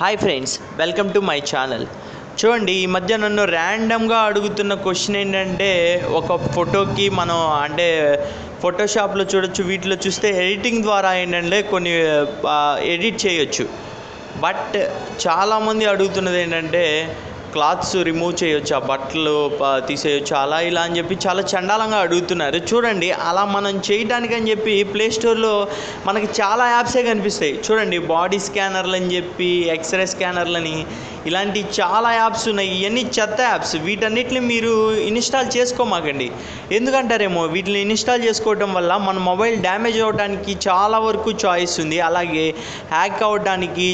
Hi friends welcome to my channel చూడండి ఈ మధ్య నన్ను ర్యాండమ్గా అడుగుతున్న క్వశ్చన్ ఏంటంటే ఒక ఫోటోకి మనం అంటే ఫోటోషాప్లో చూడొచ్చు వీటిలో చూస్తే ఎడిటింగ్ ద్వారా ఏంటంటే కొన్ని ఎడిట్ చేయొచ్చు. బట్ చాలామంది అడుగుతున్నది ఏంటంటే క్లాత్స్ రిమూవ్ చేయొచ్చు ఆ బట్టలు తీసేయొచ్చు అలా ఇలా అని చెప్పి చాలా చండాలంగా అడుగుతున్నారు. చూడండి అలా మనం చేయడానికి అని చెప్పి ప్లే స్టోర్లో మనకి చాలా యాప్సే కనిపిస్తాయి. చూడండి బాడీ స్కానర్లు అని చెప్పి ఎక్స్రే స్కానర్లని ఇలాంటి చాలా యాప్స్ ఉన్నాయి. ఇవన్నీ చెత్త యాప్స్. వీటన్నిటిని మీరు ఇన్స్టాల్ చేసుకోమాకండి. ఎందుకంటారేమో వీటిని ఇన్స్టాల్ చేసుకోవడం వల్ల మన మొబైల్ డ్యామేజ్ అవ్వడానికి చాలా వరకు చాయిస్ ఉంది. అలాగే హ్యాక్ అవ్వడానికి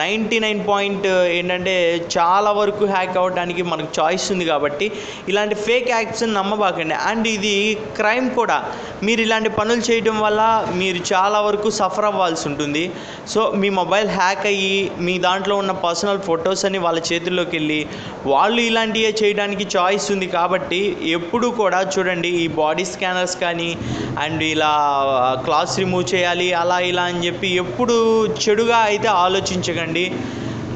నైంటీ నైన్ పాయింట్ ఏంటంటే చాలా వరకు హ్యాక్ అవ్వడానికి మనకు చాయిస్ ఉంది కాబట్టి ఇలాంటి ఫేక్ యాప్స్ని నమ్మబాకండి. అండ్ ఇది క్రైమ్ కూడా. మీరు ఇలాంటి పనులు చేయడం వల్ల మీరు చాలా వరకు సఫర్ అవ్వాల్సి ఉంటుంది. సో మీ మొబైల్ హ్యాక్ అయ్యి మీ దాంట్లో ఉన్న పర్సనల్ ఫొటోస్ అని వాళ్ళ చేతుల్లోకి వెళ్ళి వాళ్ళు ఇలాంటివే చేయడానికి చాయిస్ ఉంది కాబట్టి ఎప్పుడు కూడా చూడండి ఈ బాడీ స్కానర్స్ కానీ అండ్ ఇలా uh, క్లాస్ రిమూవ్ చేయాలి అలా ఇలా అని చెప్పి ఎప్పుడు చెడుగా అయితే ఆలోచించకండి.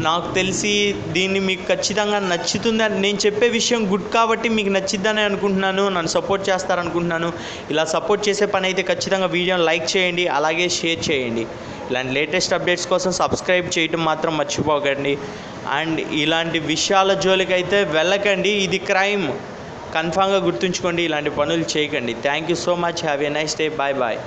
నాకు తెలిసి దీన్ని మీకు ఖచ్చితంగా నచ్చుతుందని నేను చెప్పే విషయం గుడ్ కాబట్టి మీకు నచ్చిద్దని అనుకుంటున్నాను. నన్ను సపోర్ట్ చేస్తారనుకుంటున్నాను. ఇలా సపోర్ట్ చేసే పని అయితే ఖచ్చితంగా వీడియోని లైక్ చేయండి అలాగే షేర్ చేయండి. ఇలాంటి లేటెస్ట్ అప్డేట్స్ కోసం సబ్స్క్రైబ్ చేయటం మాత్రం మర్చిపోకండి. అండ్ ఇలాంటి విషయాల జోలికైతే వెళ్ళకండి. ఇది క్రైమ్ కన్ఫామ్గా గుర్తుంచుకోండి. ఇలాంటి పనులు చేయకండి. Thank you so much have a nice day bye bye